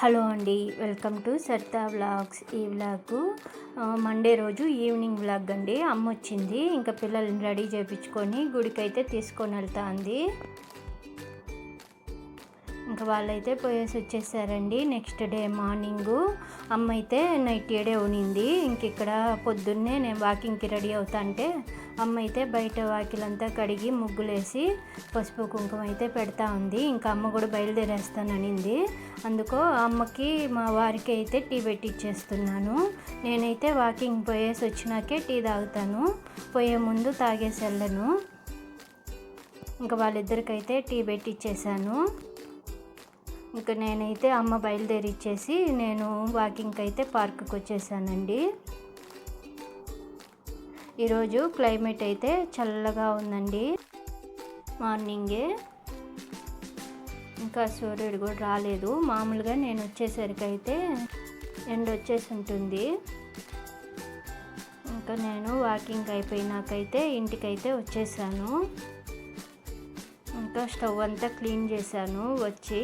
Hello అండి welcome to Saritha vlogs. ఈ vlog Monday రోజు ఈవినింగ్ వ్లాగ్ అండి. అమ్మ వచ్చింది ఇంకా పిల్లల్ని రెడీ చేయించుకొని గుడికైతే తీసుకొని వెళ్తా అంది ఇంకా వాళ్ళైతే పోయేసి వచ్చేసారండి. Next day morning. అమ్మ అయితే నైట్ ఏడే ఉనింది. ఇంక ఇక్కడ పొద్దున్నే నేను వాకింగ్కి రెడీ అవుతా అంటే అమ్మ అయితే బయట వాకిలంతా కడిగి ముగ్గులేసి పసుపు కుంకుమ అయితే పెడతా ఉంది. ఇంకా అమ్మ కూడా బయలుదేరేస్తాననింది. అందుకో అమ్మకి మా వారికి అయితే టీ పెట్టిచ్చేస్తున్నాను. నేనైతే వాకింగ్ పోయేసి వచ్చినాకే టీ తాగుతాను. పోయే ముందు తాగేసి వెళ్ళను. ఇంకా వాళ్ళిద్దరికైతే టీ పెట్టిచ్చేసాను. ఇంకా నేనైతే అమ్మ బయలుదేరి ఇచ్చేసి నేను వాకింగ్కి అయితే పార్క్కి వచ్చేసానండి ఈరోజు క్లైమేట్ అయితే చల్లగా ఉందండి. మార్నింగే ఇంకా సూర్యుడు కూడా రాలేదు. మామూలుగా నేను వచ్చేసరికి అయితే ఎండ వచ్చేసి ఉంటుంది ఇంకా నేను వాకింగ్ అయిపోయినాకైతే ఇంటికైతే వచ్చేసాను. ఇంకా స్టవ్ అంతా క్లీన్ చేశాను. వచ్చి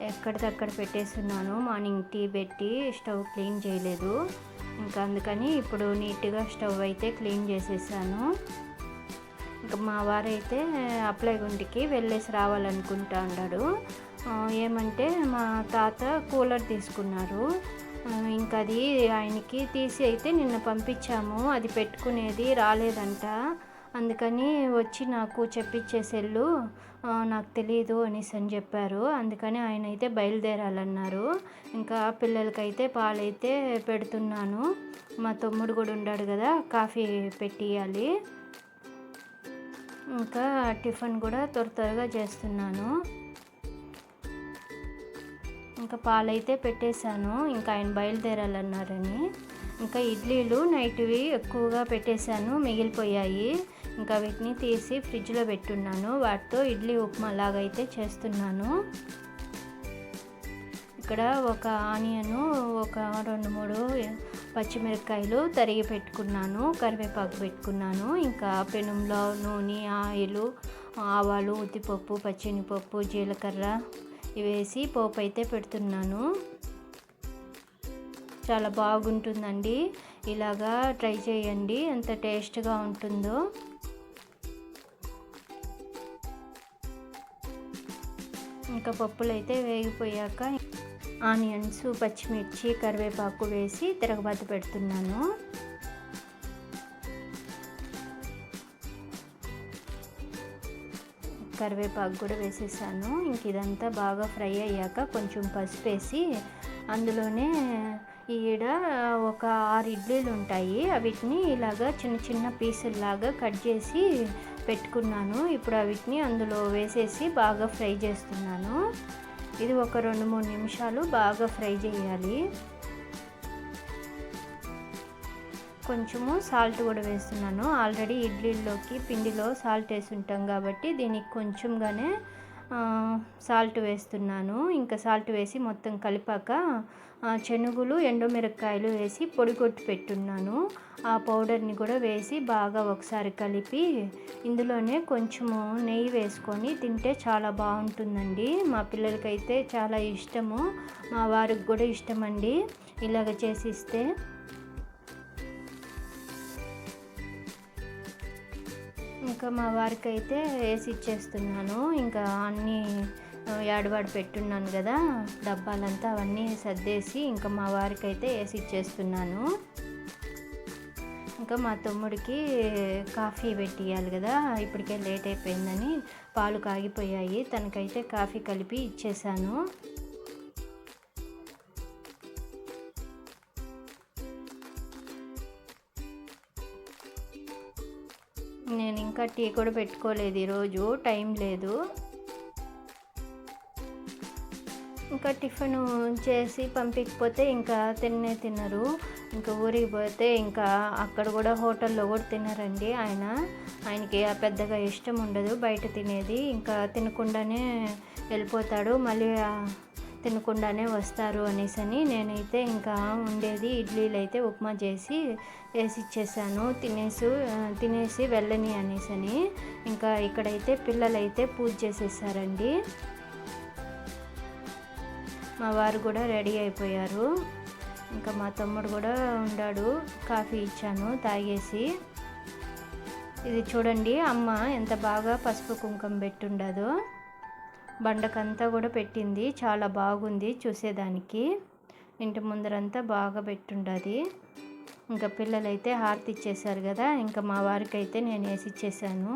ఎక్కడిదక్కడ పెట్టేస్తున్నాను. మార్నింగ్ టీ పెట్టి స్టవ్ క్లీన్ చేయలేదు. ఇంకా అందుకని ఇప్పుడు నీట్గా స్టవ్ అయితే క్లీన్ చేసేసాను. ఇంకా మా వారైతే అప్లై గుంటికి వెళ్ళేసి రావాలనుకుంటా అన్నాడు. ఏమంటే మా తాత కూలర్ తీసుకున్నారు. ఇంకా అది ఆయనకి తీసి అయితే నిన్న పంపించాము. అది పెట్టుకునేది రాలేదంట. అందుకని వచ్చి నాకు చెప్పించే సెల్లు నాకు తెలియదు అనేసి అని చెప్పారు. అందుకని ఆయన అయితే బయలుదేరాలన్నారు. ఇంకా పిల్లలకైతే పాలైతే పెడుతున్నాను. మా తమ్ముడు కూడా ఉన్నాడు కదా కాఫీ పెట్టియాలి ఇంకా టిఫిన్ కూడా త్వర త్వరగా చేస్తున్నాను. ఇంకా పాలైతే పెట్టేశాను. ఇంకా ఆయన బయలుదేరాలన్నారని. ఇంకా ఇడ్లీలు నైట్వి ఎక్కువగా పెట్టేశాను. మిగిలిపోయాయి. ఇంకా వీటిని తీసి ఫ్రిడ్జ్లో పెట్టున్నాను. వాటితో ఇడ్లీ ఉప్మా లాగైతే చేస్తున్నాను. ఇక్కడ ఒక ఆనియను ఒక రెండు మూడు పచ్చిమిరపకాయలు తరిగి పెట్టుకున్నాను. కరివేపాకు పెట్టుకున్నాను. ఇంకా పెనంలో నూనె ఆయిల్ ఆవాలు ఉద్దిపప్పు పచ్చినిపప్పు జీలకర్ర ఇవేసి పోపు అయితే పెడుతున్నాను. చాలా బాగుంటుందండి. ఇలాగా ట్రై చేయండి. ఎంత టేస్ట్గా ఉంటుందో. ఇంకా పప్పులు అయితే వేగిపోయాక ఆనియన్స్ పచ్చిమిర్చి కరివేపాకు వేసి తిరగబాత పెడుతున్నాను. కరివేపాకు కూడా వేసేసాను. ఇంక ఇదంతా బాగా ఫ్రై అయ్యాక కొంచెం పసుపు వేసి అందులోనే ఈడ ఒక ఆరు ఇడ్లీలు ఉంటాయి. వీటిని ఇలాగా చిన్న చిన్న పీసుల్లాగా కట్ చేసి పెట్టుకున్నాను. ఇప్పుడు వీటిని అందులో వేసేసి బాగా ఫ్రై చేస్తున్నాను. ఇది ఒక రెండు మూడు నిమిషాలు బాగా ఫ్రై చేయాలి. కొంచెము సాల్ట్ కూడా వేస్తున్నాను. ఆల్రెడీ ఇడ్లీలోకి పిండిలో సాల్ట్ వేసి ఉంటాం కాబట్టి దీనికి కొంచెంగానే సాల్ట్ వేస్తున్నాను. ఇంకా సాల్ట్ వేసి మొత్తం కలిపాక శనుగులు ఎండుమిరపకాయలు వేసి పొడి కొట్టి పెట్టున్నాను. ఆ పౌడర్ని కూడా వేసి బాగా ఒకసారి కలిపి ఇందులోనే కొంచెము నెయ్యి వేసుకొని తింటే చాలా బాగుంటుందండి. మా పిల్లలకైతే చాలా ఇష్టము. మా వారికి కూడా ఇష్టమండి ఇలాగ చేసిస్తే. ఇంకా మా వారికైతే వేసి ఇచ్చేస్తున్నాను. ఇంకా అన్నీ ఏడవాడు పెట్టున్నాను కదా డబ్బాలంతా అవన్నీ సర్దేసి ఇంకా మా వారికి అయితే వేసి ఇచ్చేస్తున్నాను. ఇంకా మా తమ్ముడికి కాఫీ పెట్టియాలి కదా ఇప్పటికే లేట్ అయిపోయిందని పాలు కాగిపోయాయి తనకైతే కాఫీ కలిపి ఇచ్చేసాను. నేను ఇంకా టీ కూడా పెట్టుకోలేదు ఈరోజు టైం లేదు. ఇంకా టిఫిన్ చేసి పంపించకపోతే ఇంకా తిన్నే తినరు. ఇంకా ఊరికి పోతే ఇంకా అక్కడ కూడా హోటల్లో కూడా తినరండి ఆయన. ఆయనకి పెద్దగా ఇష్టం ఉండదు బయట తినేది. ఇంకా తినకుండానే వెళ్ళిపోతాడు మళ్ళీ తినకుండానే వస్తారు అనేసి అని నేనైతే ఇంకా ఉండేది ఇడ్లీలు అయితే ఉప్మా చేసి వేసి ఇచ్చేసాను. తినేసి తినేసి వెళ్ళని అనేసి అని. ఇంకా ఇక్కడైతే పిల్లలైతే పూజ చేసేసారండి. మా వారు కూడా రెడీ అయిపోయారు. ఇంకా మా తమ్ముడు కూడా ఉండాడు. కాఫీ ఇచ్చాను తాగేసి. ఇది చూడండి అమ్మ ఎంత బాగా పసుపు కుంకుమ పెట్టుండదో. బండకంతా కూడా పెట్టింది చాలా బాగుంది చూసేదానికి. ఇంటి ముందరంతా బాగా పెట్టుండది. ఇంకా పిల్లలైతే హారతి ఇచ్చేసారు కదా ఇంకా మా వారికి అయితే నేను వేసి ఇచ్చేసాను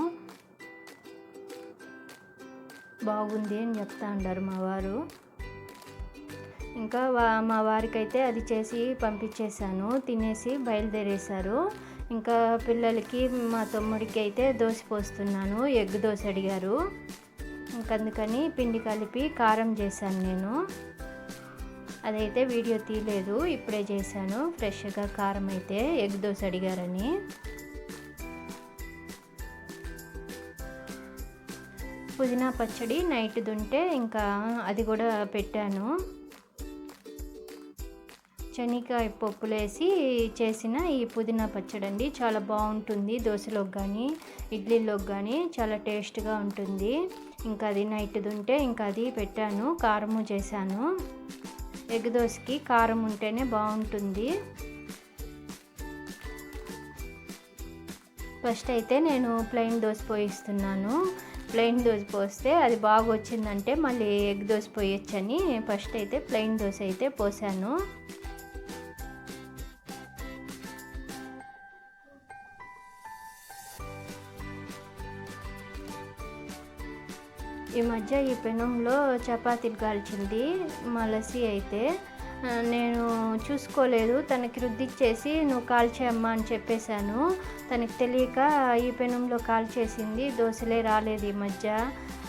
బాగుంది అని చెప్తా ఉండారు మా వారు. ఇంకా వా మా వారికైతే అది చేసి పంపించేశాను. తినేసి బయలుదేరేశారు. ఇంకా పిల్లలకి మా తమ్ముడికి అయితే దోశ పోస్తున్నాను. ఎగ్ దోశ అడిగారు. అందుకని పిండి కలిపి కారం చేశాను నేను. అదైతే వీడియో తీయలేదు. ఇప్పుడే చేశాను. ఫ్రెష్గా కారం అయితే ఎగ్ దోశ అడిగారని. పుదీనా పచ్చడి నైట్ దుంటే ఇంకా అది కూడా పెట్టాను. శనగకాయ పప్పులేసి చేసిన ఈ పుదీనా పచ్చడి అండి చాలా బాగుంటుంది దోశలోకి కానీ ఇడ్లీలోకి కానీ చాలా టేస్ట్గా ఉంటుంది. ఇంకా అది నైట్ ఉంటే ఇంకా అది పెట్టాను కారము చేశాను. ఎగ్ దోశకి కారం ఉంటేనే బాగుంటుంది. ఫస్ట్ అయితే నేను ప్లెయిన్ దోశ పోయిస్తున్నాను. ప్లెయిన్ దోశ పోస్తే అది బాగా వచ్చిందంటే మళ్ళీ ఎగ్ దోశ పోయొచ్చని ఫస్ట్ అయితే ప్లెయిన్ దోశ అయితే పోసాను. ఈ మధ్య ఈ పెనంలో చపాతీలు కాల్చింది మలసి అయితే. నేను చూసుకోలేదు తనకి రుద్దిచ్చేసి నువ్వు కాల్చేయమ్మా అని చెప్పేశాను. తనకి తెలియక ఈ పెనంలో కాల్చేసింది దోశలే రాలేదు ఈ మధ్య.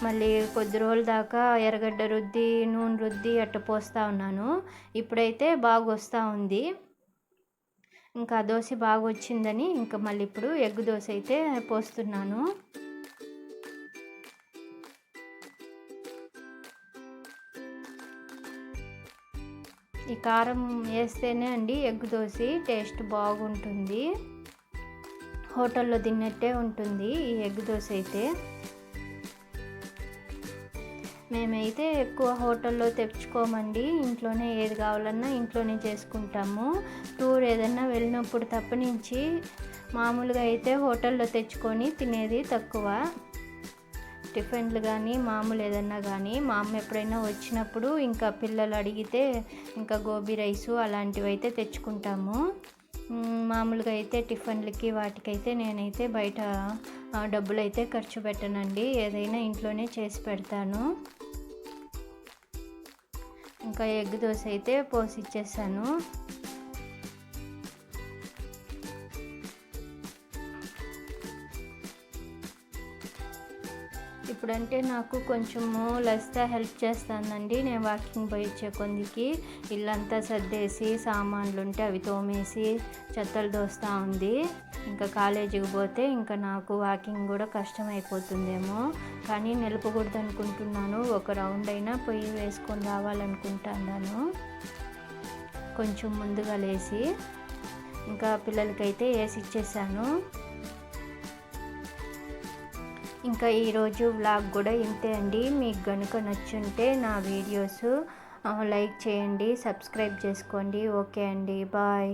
మళ్ళీ కొద్ది రోజుల దాకా ఎర్రగడ్డ రుద్ది నూనె రుద్ది అట్ట పోస్తూ ఉన్నాను. ఇప్పుడైతే బాగా వస్తూ ఉంది. ఇంకా దోశ బాగా వచ్చిందని ఇంకా మళ్ళీ ఇప్పుడు ఎగ్ దోశ అయితే పోస్తున్నాను. ఈ కారం వేస్తేనే అండి ఎగ్ దోశ టేస్ట్ బాగుంటుంది. హోటల్లో తిన్నట్టే ఉంటుంది ఈ ఎగ్ దోశ అయితే. మేమైతే ఎక్కువ హోటల్లో తెచ్చుకోమండి ఇంట్లోనే ఏది కావాలన్నా ఇంట్లోనే చేసుకుంటాము. టూర్ ఏదన్నా వెళ్ళినప్పుడు తప్పనించి మామూలుగా అయితే హోటల్లో తెచ్చుకొని తినేది తక్కువ. టిఫిన్లు కానీ మామూలు ఏదన్నా కానీ మా అమ్మ ఎప్పుడైనా వచ్చినప్పుడు ఇంకా పిల్లలు అడిగితే ఇంకా గోబీ రైసు అలాంటివి అయితే తెచ్చుకుంటాము. మామూలుగా అయితే టిఫిన్లకి వాటికైతే నేనైతే బయట డబ్బులు అయితే ఖర్చు పెట్టనండి. ఏదైనా ఇంట్లోనే చేసి పెడతాను. ఇంకా ఎగ్ దోశ అయితే పోసి ఇప్పుడంటే నాకు కొంచెము లస్తా హెల్ప్ చేస్తానండి. నేను వాకింగ్ పోయి వచ్చే కొందికి. ఇల్లంతా సర్దేసి సామాన్లు ఉంటే అవి తోమేసి చెత్తలు దోస్తూ ఉంది. ఇంకా కాలేజీకి పోతే ఇంకా నాకు వాకింగ్ కూడా కష్టం అయిపోతుందేమో కానీ నిలపకూడదు అనుకుంటున్నాను ఒక రౌండ్ అయినా పొయ్యి వేసుకొని రావాలనుకుంటున్నాను. కొంచెం ముందుగా లేచి ఇంకా పిల్లలకైతే వేసి ఇచ్చేసాను. ఇంకా ఈరోజు వ్లాగ్ కూడా ఇంతే అండి. మీకు కనుక నచ్చుంటే నా వీడియోస్ లైక్ చేయండి సబ్స్క్రైబ్ చేసుకోండి. ఓకే అండి. బాయ్